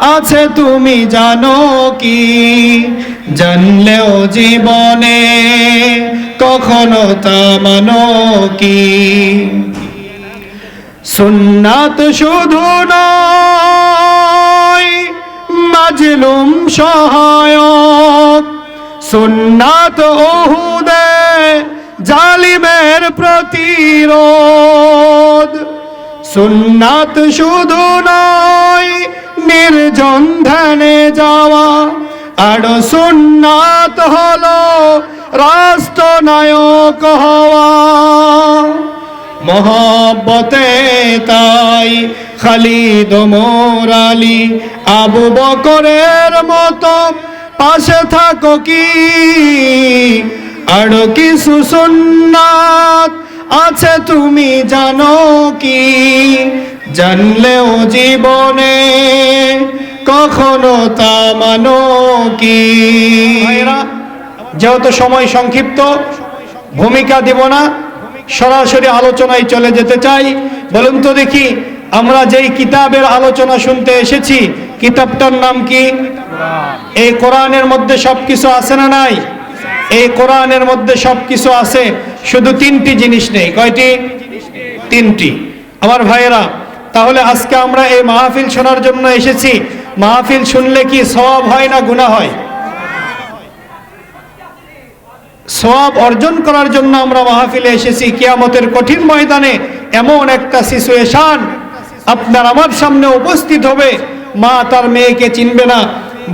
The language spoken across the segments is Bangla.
আছে তুমি জানো কি? জানলেও জীবনে কখনো তা মানো কি? সুন্নাত শুধু নয়, মাজলুম সহায়ক। সুন্নাত ওহুদে জালিমের প্রতিরোধ। সুন্নাত শুধু নয় নির্জন ধ্যানে যাওয়া। আর সুন্নাত হলো রাষ্ট্রনায়ক হওয়া। মহব্বতে তাই খালিদ মোরালি আবু বকরের মতো পাশে থাকো কি? আর কিছু সুন্নাত আছে তুমি জানো কি? জানলেও জীবনে কখনো তা মানো কি? যেহেতু সময় সংক্ষিপ্ত, ভূমিকা দিব না, সরাসরি আলোচনায় চলে যেতে চাই। বলুন তো দেখি, আমরা যেই কিতাবের আলোচনা শুনতে এসেছি, কিতাবটার নাম কি? এই কোরআনের মধ্যে সবকিছু আছে না নাই? এই কোরআনের মধ্যে সবকিছু আছে, শুধু তিনটি জিনিস নেই। কয়টি? তিনটি। আমার ভাইয়েরা তাহলে আজকে আমরা এই মাহফিল শোনার জন্য এসেছি। মাহফিল শুনলে কি সওয়াব হয় না গুনাহ হয়? সব অর্জন করার জন্য আমরা মাহফিলে এসেছি। কিয়ামতের কঠিন ময়দানে এমন একটা সিচুয়েশন আপনার আমার সামনে উপস্থিত হবে। মা তার মেয়েকে চিনবে না,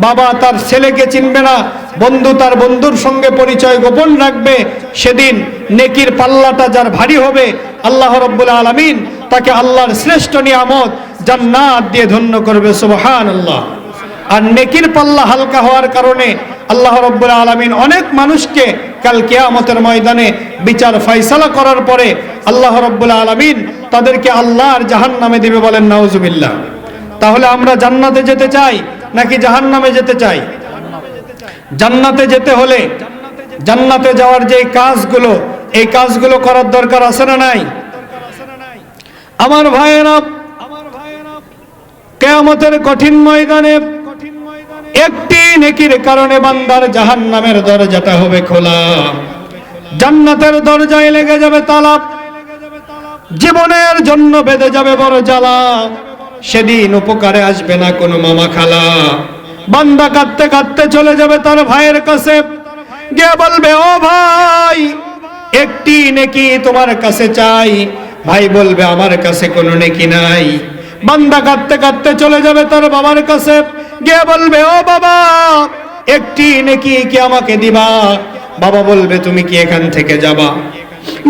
বাবা তার ছেলেকে চিনবে না, বন্ধু তার বন্ধুর সঙ্গে পরিচয় গোপন রাখবে। সেদিন নেকির পাল্লাটা যার ভারী হবে, আল্লাহ রব্বুল আলমিন তাকে আল্লাহর শ্রেষ্ঠ নিয়ামত জান্নাত দিয়ে ধন্য করবে সুবহান আল্লাহ আর নেকির পাল্লা হালকা হওয়ার কারণে আল্লাহ রব্বুল আলমিন অনেক মানুষকে কাল কেয়ামতের ময়দানে বিচার ফয়সালা করার পরে আল্লাহ রব্বুল আলমিন তাদেরকে আল্লাহর জাহান নামে দিবে বলেন, নাউজুবিল্লাহ। তাহলে আমরা জান্নাতে যেতে চাই নাকি জাহান নামে যেতে চাই? জান্নাতে যেতে হলে জান্নাতে যাওয়ার যে কাজগুলো, এই কাজগুলো করার দরকার আছে না নাই? আমার ভাইয়েরা, কেয়ামতের কঠিন ময়দানে একটি নেকির কারণে বান্দার জাহান নামের দরজাটা হবে খোলা। জান্নাতের দরজায় লেগে যাবে তালা। জীবনের জন্য বেঁধে যাবে বড় জ্বালা। সেদিন উপকারে আসবে না কোনো মামা খালা। বান্দা কাঁদতে কাঁদতে চলে যাবে তার ভাইয়ের কাছে। গিয়ে বলবে, ও ভাই, একটি নেকি তোমার কাছে চাই। ভাই বলবে, আমার কাছে কোনো নেকি নাই। বান্দা কাঁদতে কাঁদতে চলে যাবে তার বাবার কাছে। গিয়ে বলবে, ও বাবা, একটি নেকি কি আমাকে দিবা? বাবা বলবে, তুমি কি এখান থেকে যাবা?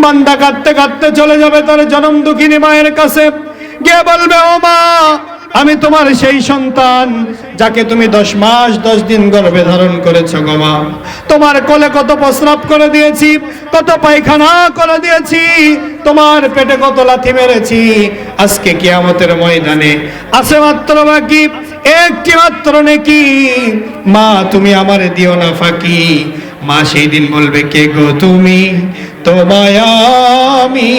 বান্দা কাঁদতে কাঁদতে চলে যাবে তার জনম দুঃখিনী মায়ের কাছে। গিয়ে বলবে, ও মা আমি তোমার সেই সন্তান যাকে তুমি দশ মাস, দশ দিন গর্ভে ধারণ করেছ গো মা। তোমার কোলে কত প্রস্রাব করে দিয়েছি, কত পায়খানা করে দিয়েছি, তোমার পেটে কত লাথি মেরেছি, আজকে কিয়ামতের ময়দানে আছে মাত্র বাকি, একটি মাত্র নাকি। মা, তুমি আমারে দিও না ফাঁকি। মা সেই দিন বলবে, কে গো তুমি? তোমায় আমি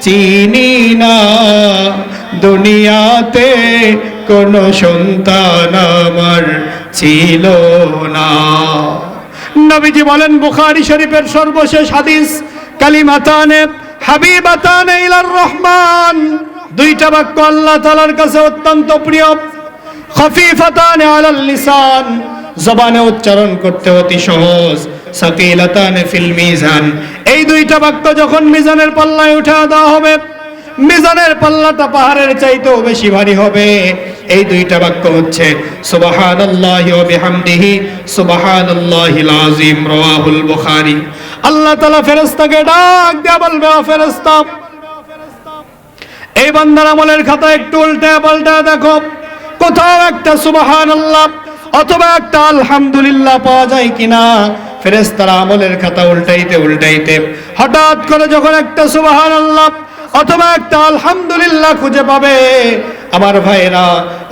চিনি না। দুনিয়াতে কোন সন্তান আমার ছিল না। নবীজি বলেন, বুখারী শরীফের সর্বশেষ হাদিস, কালিমাতানে হাবিবাতানে ইলার রহমান। দুইটা বাক্য আল্লাহ তাআলার কাছে অত্যন্ত প্রিয়। খফিফাতানে আলাল লিসান, জবানে উচ্চারণ করতে অতি সহজ। সাকিলাতানে ফিল মিজান। এই দুইটা বাক্য যখন মিজানের পাল্লায় উঠা দেওয়া হবে মিজানের পাল্লাটা পাহাড়ের চাইতেও বেশি ভারী হবে। এই দুইটা বাক্য হচ্ছে, সুবহানাল্লাহি আল্লাহ ডাক বলবে এই বান্দার আমলের খাতা একটু উল্টা পাল্টা দেখো। কোথাও একটা সুবহানাল্লাহ অথবা একটা আলহামদুলিল্লাহ পাওয়া যায় কিনা? ফেরেস্তারা আমলের খাতা উল্টাইতে উল্টাইতে হঠাৎ করে যখন একটা সুবাহান আল্লাহ অথবা একটা আলহামদুলিল্লাহ খুঁজে পাবে। আমার ভাইরা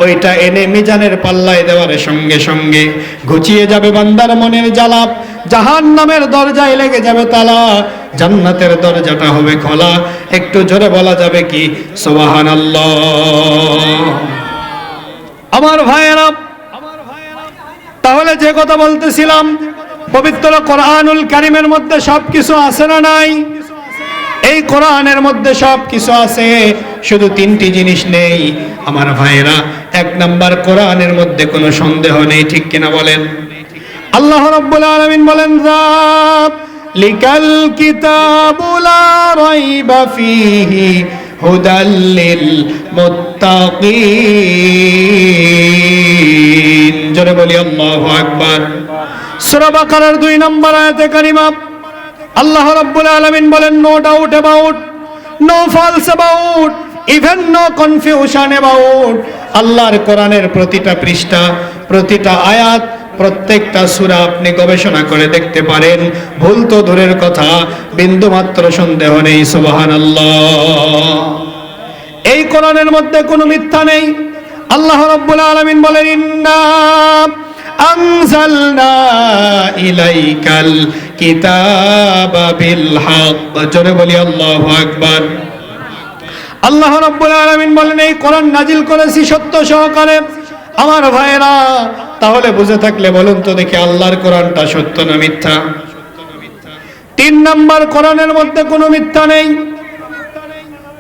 ওইটা এনে মিজানের পাল্লায় দেওয়ার সঙ্গে সঙ্গে ঘুচিয়ে যাবে বান্দার মনের জ্বালা। জাহান নামের দরজায় লেগে যাবে তালা। জান্নাতের দরজাটা হবে খোলা। একটু জোরে বলা যাবে কি? সুবাহান আমার ভাইয়েরা, তাহলে যে কথা বলতেছিলাম, পবিত্র কোরআনুল কারিমের মধ্যে সব কিছু আছে না নাই? এই কোরআনের মধ্যে সব কিছু আছে, শুধু তিনটি জিনিস নেই। আমার ভাইয়েরা, এক নাম্বার কোরআনের মধ্যে কোনো সন্দেহ নেই, ঠিক কিনা বলেন? আল্লাহ রাব্বুল আলামিন বলেন, রাব, লিকাল কিতাবুলা রাইবা ফিহি হুদাল্লিল মুত্তাকিন। জোরে বলি, আল্লাহু আকবার। সূরা বাকারার দুই নম্বর আয়াতে কারিমা আল্লাহ রাব্বুল আলামিন বলেন no doubt about no false about even no confusion about আল্লাহর কোরআনের প্রতিটা পৃষ্ঠা, প্রতিটা আয়াত, প্রত্যেকটা সূরা আপনি গবেষণা করে দেখতে পারেন। ভুল তো দূরের কথা, বিন্দু মাত্র সন্দেহ নেই, সুবহানাল্লাহ। এই কোরআনের মধ্যে কোনো মিথ্যা নেই। আল্লাহ রাব্বুল আলামিন বলেন, ইন্না কিতাবা বিল, আল্লাহু বলেন, এই নাজিল করেছি সত্য সহকারে। আমার ভাইরা তাহলে বুঝে থাকলে বলুন তো দেখি আল্লাহর কোরআনটা সত্য না মিথ্যা? তিন নাম্বার, কোরআনের মধ্যে কোনো মিথ্যা নেই।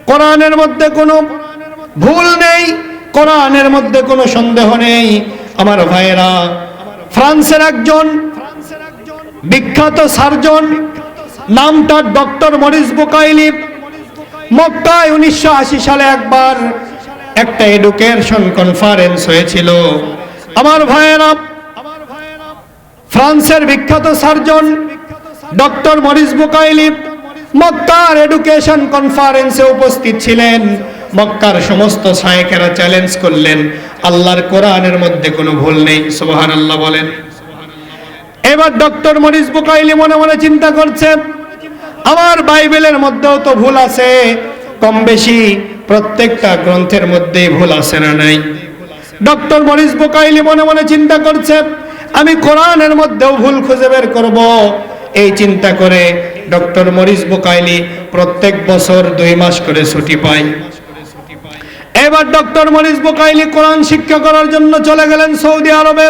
কোরআনের মধ্যে কোনো ভুল নেই। কোরআনের মধ্যে কোনো সন্দেহ নেই। আমার ভাইয়েরা ফ্রান্সের একজন বিখ্যাত সার্জন নামটা ডক্টর মরিস বুকাইলি। মক্কায় উনিশশো আশি সালে একবার একটা এডুকেশন কনফারেন্স হয়েছিল। আমার ভাইয়েরা, ফ্রান্সের বিখ্যাত সার্জন, ডক্টর মরিস বুকাইলি মক্কার এডুকেশন কনফারেন্সে উপস্থিত ছিলেন। মক্কার সমস্ত সায়েকেরা চ্যালেঞ্জ করলেন। আল্লাহর কোরআনের মধ্যে কোনো ভুল নেই সুবহান আল্লাহ বলেন। এবার ডক্টর মরিস বুকাইলি মনে মনে চিন্তা করছে আমার বাইবেলের মধ্যেও তো ভুল আছে, কম বেশি প্রত্যেকটা গ্রন্থের মধ্যেই ভুল আছে না নাই? ডক্টর মরিস বুকাইলি মনে মনে চিন্তা করছে আমি কোরআনের মধ্যেও ভুল খুঁজে বের করব। এই চিন্তা করে ডক্টর মরিস বুকাইলি প্রত্যেক বছর দুই মাস করে ছুটি পায়। এবার ডক্টর মরিস বুকাইলি কোরআন শিক্ষা করার জন্য চলে গেলেন সৌদি আরবে।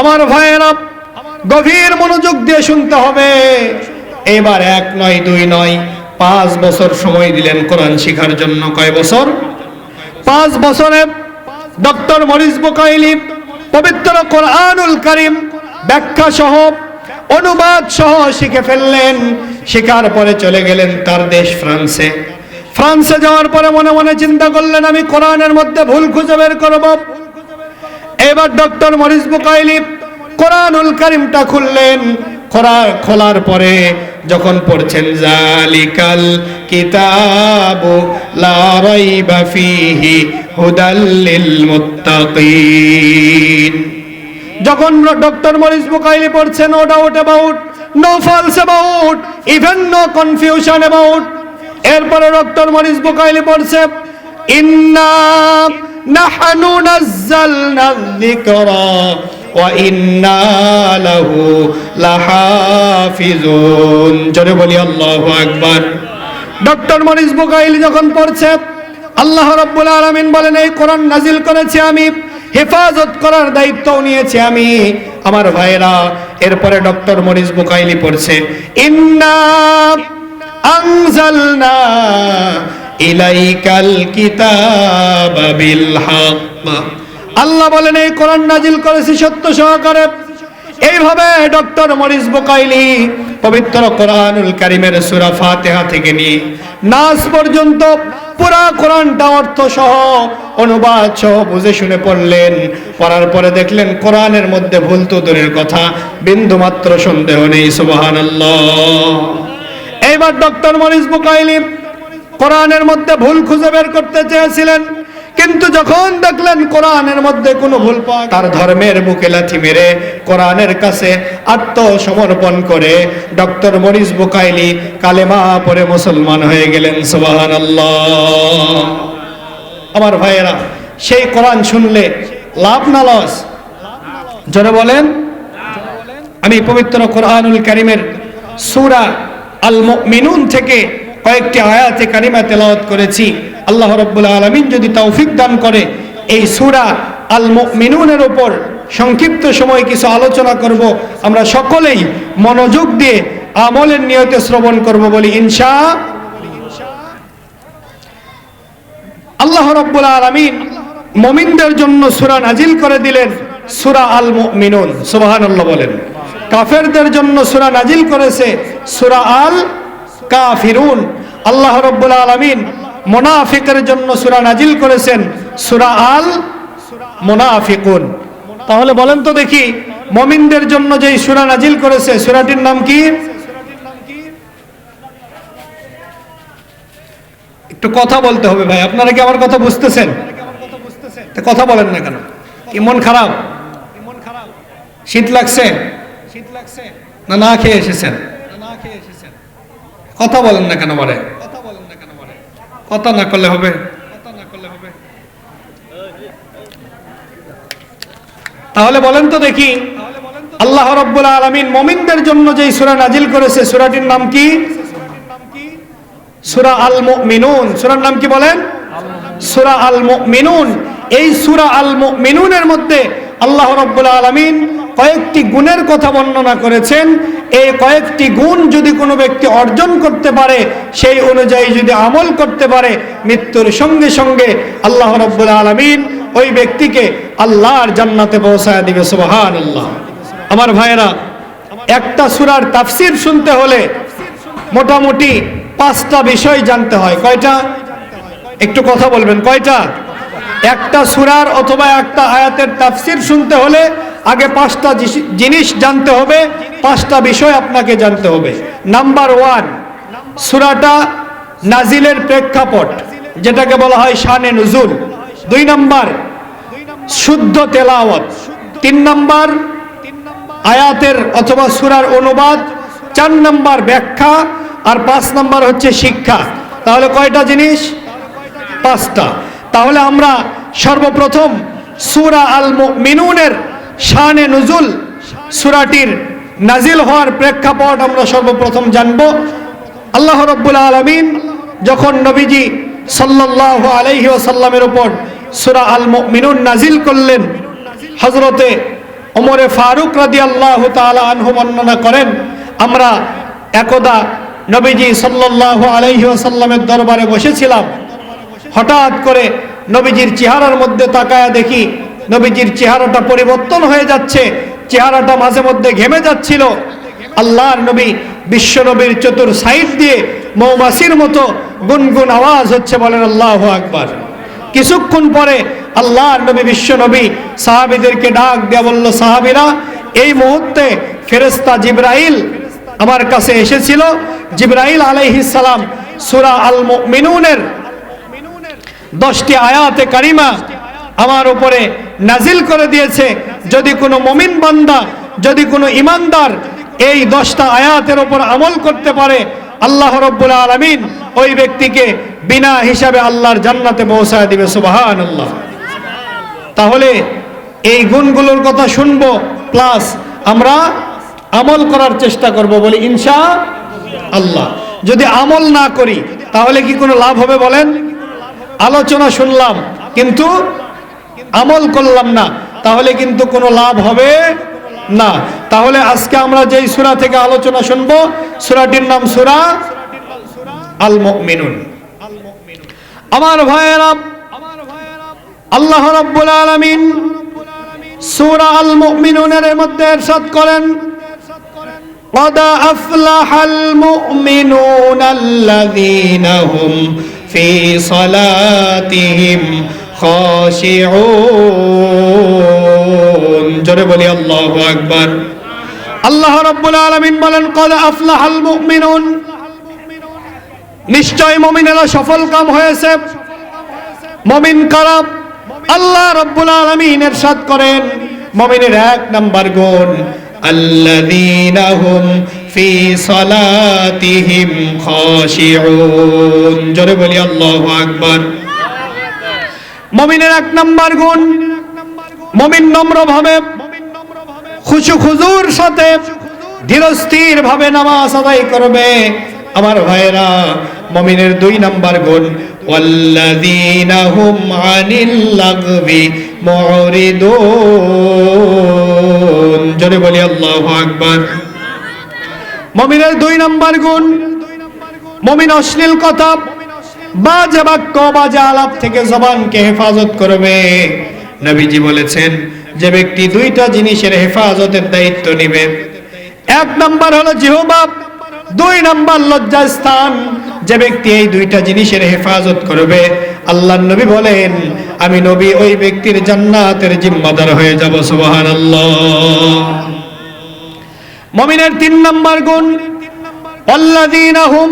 আমার ভাইয়েরা, গভীর মনোযোগ দিয়ে শুনতে হবে। এবার এক নয়, দুই নয়, পাঁচ বছর সময় দিলেন কোরআন শিখার জন্য। কয় বছর? পাঁচ বছরে ডক্টর মরিস বুকাইলি পবিত্র কোরআনুল করিম ব্যাখ্যা সহ, অনুবাদ সহ শিখে ফেললেন। শেখার পরে চলে গেলেন তার দেশ ফ্রান্সে। ফ্রান্সে যাওয়ার পরে মনে মনে চিন্তা করলেন, আমি কোরআনের মধ্যে ভুল খুঁজে বের করব। এবার ডক্টর মরিস বুকাইলি কোরআনুল করিমটা খুললেন। খোলা খোলার পরে যখন পড়ছেন, জালিকাল কিতাবু লা রাইবা ফিহি হুদাল লিল মুত্তাকিন। যখন ডক্টর মরিস বুকাইলি পড়ছেন no doubt about no false about even no confusion about এরপরে ডক্টর মরিস বুকাইলি পড়ছে ওয়া ইন্না লাহু লাহাফিজুন। ডক্টর মরিস বুকাইলি যখন পড়ছে বলেন, এই নাজিল করেছি আমি, হেফাজত করার দায়িত্ব নিয়েছি আমি, আমার ভাইরা এরপরে ডক্টর মরিস বুকাইলি পড়ছে, ইন্না আনজালনা ইলাইকাল কিতাবা বিল আল্লাহ বলেন, এই কোরআন নাজিল করেছি সত্য সহকারে। এইভাবে ডক্টর মরিস বোকাইলি পবিত্র কোরআনুল কারিমের সূরা ফাতিহা থেকে নিয়ে নাস পর্যন্ত পুরা কোরআনটা অর্থ সহ অনুবাদ সহ বুঝে শুনে পড়লেন। পড়ার পরে দেখলেন কোরআনের মধ্যে ভুল তো দূরের কথা বিন্দু মাত্র সন্দেহ নেই, সুবহানাল্লাহ। এইবার ডক্টর মরিস বুকাইলি কোরআনের মধ্যে ভুল খুঁজে বের করতে চেয়েছিলেন কিন্তু যখন দেখলেন কোরআনের মধ্যে কোনো ভুল পাওয়া তার ধর্মের বুকে লাথি মেরে কোরআনের কাছে আত্মসমর্পণ করে ডক্টর মরিস বুকাইলি কালেমা পরে মুসলমান হয়ে গেলেন সুবাহান আমার ভাইয়েরা সেই কোরআন শুনলে লাভ না লস? জোরে বলেন? আমি পবিত্র কোরআনুল কারিমের সূরা আল মুমিনুন থেকে কয়েকটি আয়াতে কারিমা তেলাওয়াত করেছি। আল্লাহ রাব্বুল আলামিন যদি তৌফিক দান করে, এই সূরা আল মুমিনুনের উপর সংক্ষিপ্ত সময় কিছু আলোচনা করব। আমরা সকলেই মনোযোগ দিয়ে আমলের নিয়তে শ্রবণ করব বলি, ইনশা আল্লাহ রাব্বুল আলামিন মমিনদের জন্য সুরা নাজিল করে দিলেন, সুরা আল মুমিনুন সুবহানাল্লাহ বলেন। কাফেরদের জন্য সুরা নাজিল করেছে সুরা আল কাফিরুন আল্লাহ রাব্বুল আলামিন মুনাফিকের জন্য সুরা নাজিল করেছেন সুরা আল মুনাফিকুন তাহলে বলেন তো দেখি, মমিনদের জন্য যেই সুরা নাজিল করেছে, সুরাটির নাম কি? একটু কথা বলতে হবে ভাই, আপনারা কি আমার কথা বুঝতেছেন? কথা বলেন না কেন কি মন খারাপ, শীত লাগছে। না না খেয়ে এসেছেন। কথা বলেন না কেন বলে? কথা বলেন না করলে হবে? তাহলে বলেন তো দেখি। আল্লাহ রব্বুল আলমিন মমিনদের জন্য যেই সূরা নাজিল করেছে সুরাটির নাম কি? সুরা আল মুমিনুন সুরার নাম কি বলেন? সুরা আল মুমিনুন এই সুরা আল মুমিনুনের মধ্যে আল্লাহ রাব্বুল আলামিন কয়েকটি গুণের কথা বর্ণনা করেছেন। এই কয়েকটি গুণ যদি কোনো ব্যক্তি অর্জন করতে পারে, সেই অনুযায়ী যদি আমল করতে পারে, মৃত্যুর সঙ্গে সঙ্গে আল্লাহ রাব্বুল আলামিন ওই ব্যক্তিকে আল্লাহর জান্নাতে পৌঁছায় দিবে, সুবহানাল্লাহ। আমার ভাইয়েরা, একটা সুরার তাফসির শুনতে হলে মোটামুটি পাঁচটা বিষয় জানতে হয়। কয়টা? একটু কথা বলবেন। কয়টা? একটা সুরার অথবা একটা আয়াতের তাফসির শুনতে হলে আগে পাঁচটা জিনিস জানতে হবে, পাঁচটা বিষয় আপনাকে জানতে হবে। নাম্বার ওয়ান সুরাটা নাজিলের প্রেক্ষাপট, যেটাকে বলা হয় শানে নুজুল দুই নাম্বার, শুদ্ধ তেলাওয়াত। তিন নাম্বার, আয়াতের অথবা সুরার অনুবাদ। চার নাম্বার, ব্যাখ্যা। আর পাঁচ নাম্বার হচ্ছে শিক্ষা। তাহলে কয়টা জিনিস? পাঁচটা। তাহলে আমরা সর্বপ্রথম সুরা আল মিনুনের শানে নজুল সুরাটির নাজিল হওয়ার প্রেক্ষাপট আমরা সর্বপ্রথম জানব। আল্লাহ রব্বুল আলমিন যখন নবীজি সাল্লাল্লাহু আলাইহি ওয়াসাল্লামের ওপর সুরা আল মিনুন নাজিল করলেন হজরতে ওমরে ফারুক রাদি আল্লাহ আনহু বর্ণনা করেন, আমরা একদা নবীজি সাল্লাল্লাহু আলাইহি ওয়াসাল্লামের দরবারে বসেছিলাম। হঠাৎ করে নবীজির চেহারার মধ্যে তাকায়া দেখি নবীজির চেহারাটা পরিবর্তন হয়ে যাচ্ছে, চেহারাটা মাঝে মধ্যে ঘেমে যাচ্ছিল। আল্লাহর নবী বিশ্ব নবীর চতুর সাইড দিয়ে মৌমাছির মতো গুনগুন আওয়াজ হচ্ছে বলেন আল্লাহ আকবার। কিছুক্ষণ পরে আল্লাহর নবী বিশ্ব নবী সাহাবিদেরকে ডাক দেয়া বলল, সাহাবিরা, এই মুহূর্তে ফেরেস্তা জিব্রাইল আমার কাছে এসেছিল। জিব্রাইল সালাম সূরা আল মিনুনের দশটি আয়াতে কারিমা আমার উপরে নাজিল করে দিয়েছে। যদি কোনো মমিন বান্দা, যদি কোনো ইমানদার এই দশটা আয়াতের ওপর আমল করতে পারে, আল্লাহ রব্বুল আলমিন ওই ব্যক্তিকে বিনা হিসাবে আল্লাহর জান্নাতে পৌঁছায় দিবে সুবাহান আল্লাহ তাহলে এই গুণগুলোর কথা শুনব, প্লাস আমরা আমল করার চেষ্টা করব বলি, ইনশা আল্লাহ। যদি আমল না করি, তাহলে কি কোনো লাভ হবে বলেন? আলোচনা শুনলাম, কিন্তু আমল করলাম না তাহলে কিন্তু কোনো লাভ হবে না তাহলে আজকে আমরা যেই সূরা থেকে আলোচনা শুনবো সূরাটির নাম সূরা আল মুমিনুন আমার ভাইয়েরা আল্লাহ রাব্বুল আলামিন সূরা আল মুমিনুনের মধ্যে ارشاد করেন قد أفلح المؤمنون الذين هم في صلاتهم খাশিউন জোরে বলি, আল্লাহু আকবার। আল্লাহ রাব্বুল আলামিন বলেন, কদ আফলাহাল মুমিনুন। নিশ্চয় মমিনেরা সফল কাম হয়েছে। মমিন কারা? আল্লাহ রব্বুল আলামিন ইরশাদ করেন, মমিনের এক নাম্বার গুণ। আল্লাযীনা হুম ফি সলাতিহিম খাশিউন। জোরে বলি, আল্লাহু আকবার। মমিনের এক নাম্বার গুণ মমিন নম্র ভাবে খুশু খুজুর সাথে ধীরস্থির ভাবে নামাজ আদায় করবে আমার ভাইয়েরা মমিনের দুই নাম্বার গুণ والذين هم عن اللغو معرضون জোরে বলি আল্লাহু আকবার মমিনের দুই নাম্বার গুণ মমিন অশ্লীল কথা বাজে বাক্য, বাজে আলাপ থেকে জবানকে হেফাজত করবে। নবীজি বলেছেন, যে ব্যক্তি দুইটা জিনিসের হেফাজতের দায়িত্ব নিবে, এক নাম্বার হলো জিহবাব দুই নাম্বার লজ্জা স্থান। যে ব্যক্তি এই দুইটা জিনিসের হেফাজত করবে আল্লাহ নবী বলেন, আমি নবী, ওই ব্যক্তির জান্নাতের জিম্মাদার হয়ে যাব সুবাহান মমিনের তিন নাম্বার গুণ অল্লাদিন আহম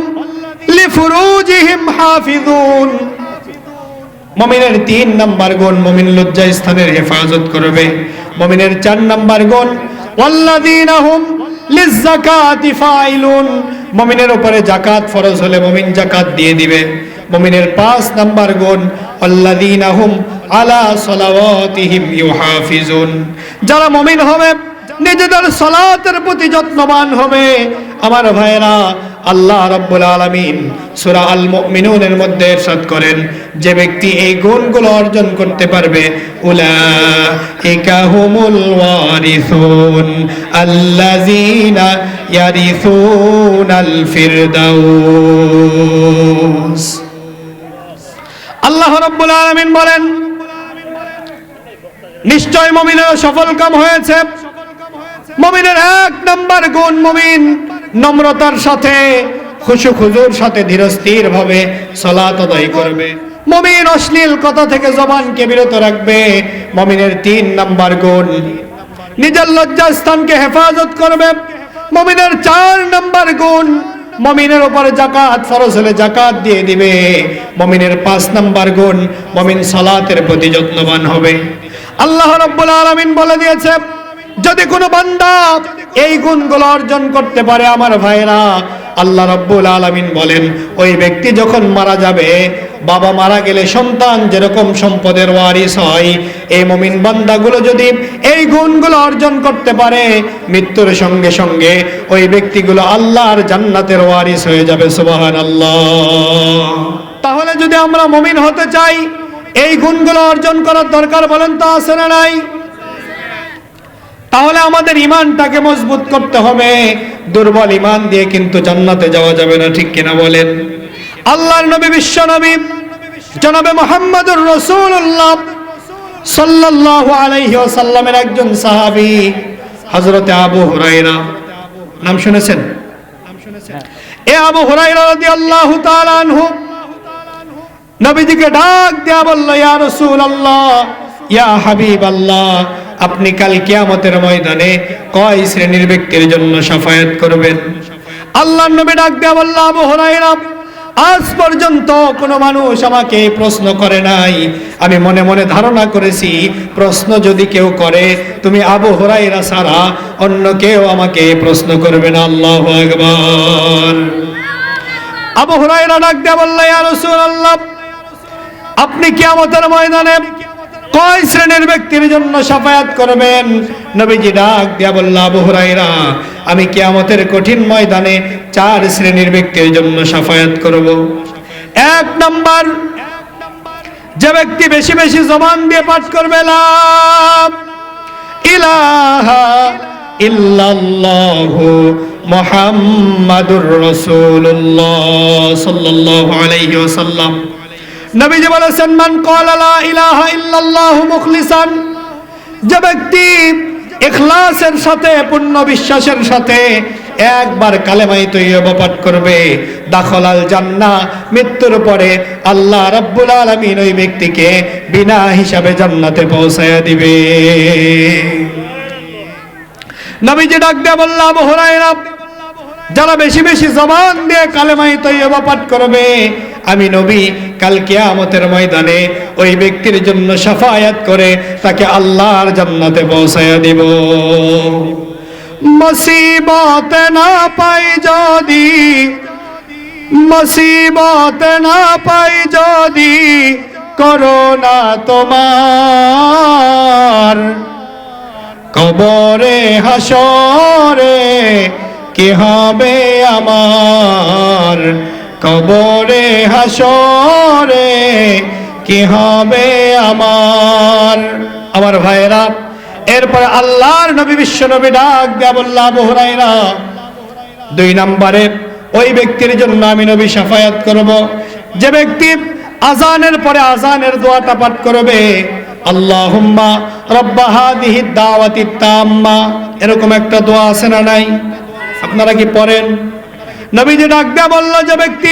লিফুরুজিহিম হাফিজুন। মমিনের তিন নাম্বার গুণ মমিন লজ্জা স্থানের হেফাজত করবে। মমিনের চার নাম্বার গুণ, ওয়াল্লাযীনা হুম লিযাকাতি ফাইলুন। মমিনের উপরে যাকাত ফরজ হলে মমিন যাকাত দিয়ে দিবে। মমিনের পাঁচ নাম্বার গুণ, ওয়াল্লাযীনা হুম আলা সলাওয়াতিহিম ইউহাফিজুন। যারা মমিন হবে, নিজেদের সলাতের প্রতি যত্নবান হবে। আমার ভাইয়েরা আল্লাহ রাব্বুল আলামিন সূরা আল মুমিনুনের মধ্যে ইরশাদ করেন, যে ব্যক্তি এই গুণগুলো অর্জন করতে পারবে, উলাইকা হুমুল ওয়ারিসুন, আল্লাযীনা ইয়ারিসুনাল ফিরদাউস আল্লাহ রাব্বুল আলামিন বলেন, নিশ্চয় মমিনের সফল কাম হয়েছে। মমিনের এক নাম্বার গুণ মমিন নম্রতার সাথে, খুশু খুজুর সাথে ধীরস্থির ভাবে সলাত আদায় করবে। মমিন অশ্লীল কথা থেকে জবানকে বিরত রাখবে। মমিনের তিন নাম্বার গুণ, নিজের লজ্জা স্থানকে হেফাজত করবে। মমিনের চার নাম্বার গুণ, মমিনের উপরে জাকাত ফরজ হলে জাকাত দিয়ে দিবে। মমিনের পাঁচ নাম্বার গুণ, মমিন সালাতের প্রতি যত্নবান হবে। আল্লাহ রব্বুল আলামিন বলে দিয়েছে যদি কোনো বান্দা এই গুণগুলো অর্জন করতে পারে আমার ভাইরা। আল্লাহ রব্বুল আলামিন বলেন, ওই ব্যক্তি যখন মারা যাবে, বাবা মারা গেলে সন্তান যেরকম সম্পদের ওয়ারিস হয়, এই মমিন বান্দাগুলো যদি এই গুণগুলো অর্জন করতে পারে, মৃত্যুর সঙ্গে সঙ্গে ওই ব্যক্তিগুলো আল্লাহর জান্নাতের ওয়ারিস হয়ে যাবে সুবাহান আল্লাহ তাহলে যদি আমরা মমিন হতে চাই, এই গুণগুলো অর্জন করার দরকার বলেন তো আছে না নাই? তাহলে আমাদের ইমানটাকে মজবুত করতে হবে। দুর্বল ইমান দিয়ে কিন্তু জান্নাতে যাওয়া যাবে না, ঠিক কিনা বলেন? আল্লাহর নবী, বিশ্ব নবী, জনাবে মোহাম্মদুর রসুল্লাহ সাল্লাল্লাহু আলাইহি ওয়াসাল্লামের একজন সাহাবী, হযরতে আবু হুরায়রা। নাম শুনেছেন? এ আবু হুরায়রা রাদিয়াল্লাহু তাআলা আনহু নবীজিকে ডাক দেয়া বলল, ইয়া রাসূলুল্লাহ, ইয়া হাবিবাল্লাহ আপনি কাল কিয়ামতের ময়দানে কয় শ্রেণির ব্যক্তির জন্য সাফায়াত করবেন? আল্লাহর নবী ডাক দেয়া বলল আবু আজ পর্যন্ত কোনো মানুষ আমাকে প্রশ্ন করে নাই। আমি মনে মনে ধারণা করেছি, প্রশ্ন যদি কেউ করে, তুমি আবু হুরায়রা ছাড়া অন্য কেউ আমাকে প্রশ্ন করবে না। আল্লাহু আকবার। আবু হুরায়রা ডাক দেয়া বলল ইয়া রাসূলুল্লাহ, আপনি কিয়ামতের ময়দানে কয় শ্রেণির ব্যক্তির জন্য সাফায়াত করবেন? নবীজি ডাক দিয়া বলল, আবু হুরায়রা, আমি কিয়ামতের কঠিন ময়দানে চার শ্রেণির ব্যক্তির জন্য সাফায়াত করব। এক নাম্বার, যে ব্যক্তি বেশি বেশি জবান দিয়ে পাঠ করবে, লা ইলাহা ইল্লাল্লাহু মুহাম্মাদুর রাসূলুল্লাহ সাল্লাল্লাহু আলাইহি ওয়াসাল্লাম। নবীজি বলেছেন, মান ক্বালা লা ইলাহা মুখলিসান যে ব্যক্তি ইখলাসের সাথে পূর্ণ বিশ্বাসের সাথে একবার কালেমাই তৈয়বা পাঠ করবে, দাখলাল জান্নাহ, মৃত্যুর পরে আল্লাহ রাব্বুল আলামিন ওই ব্যক্তিকে বিনা হিসাবে জান্নাতে পৌঁছায়া দিবে। নবীজি ডাক দিয়ে বলল, আবু হুরায়রা, যারা বেশি বেশি জবান দিয়ে কালেমাই তৈয়বা পাঠ করবে আমি নবী, কাল কিয়ামতের ময়দানে ওই ব্যক্তির জন্য সাফায়াত করে তাকে আল্লাহর জান্নাতে পৌঁছায়া দিব। মুসিবত না পাই যদি, মুসিবত না পাই যদি করোনা তোমার। কবরে হাসরে কি হবে আমার? কবরে হাসরে কি হবে আমার? আমার ভাইরা এরপর আল্লাহর নবী, বিশ্ব নবী ডাক দেয়া বললা বহুরাইরা দুই নম্বরে ওই ব্যক্তির জন্য আমি নবী সাফায়াত করব। যে ব্যক্তি আজানের পরে আজানের দোয়াটা পাঠ করবে, আল্লাহুম্মা রব্বা হাদিহি দাওয়াতি তাম্মা। এরকম একটা দোয়া আছে না নাই? আপনারা কি পড়েন? নবীজি ডাক দেয়া বলল, যে ব্যক্তি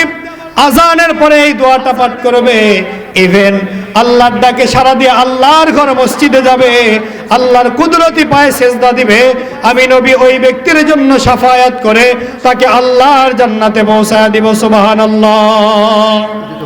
আজানের পরে এই দোয়াটা পাঠ করবে ইভেন আল্লাহর ডাকে সারা দিয়ে আল্লাহর ঘর মসজিদে যাবে, আল্লাহর কুদরতি পায়ে সেজদা দিবে, আমি নবী ওই ব্যক্তির জন্য সাফায়াত করে তাকে আল্লাহর জান্নাতে পৌঁছায় দিব, সুবহানাল্লাহ।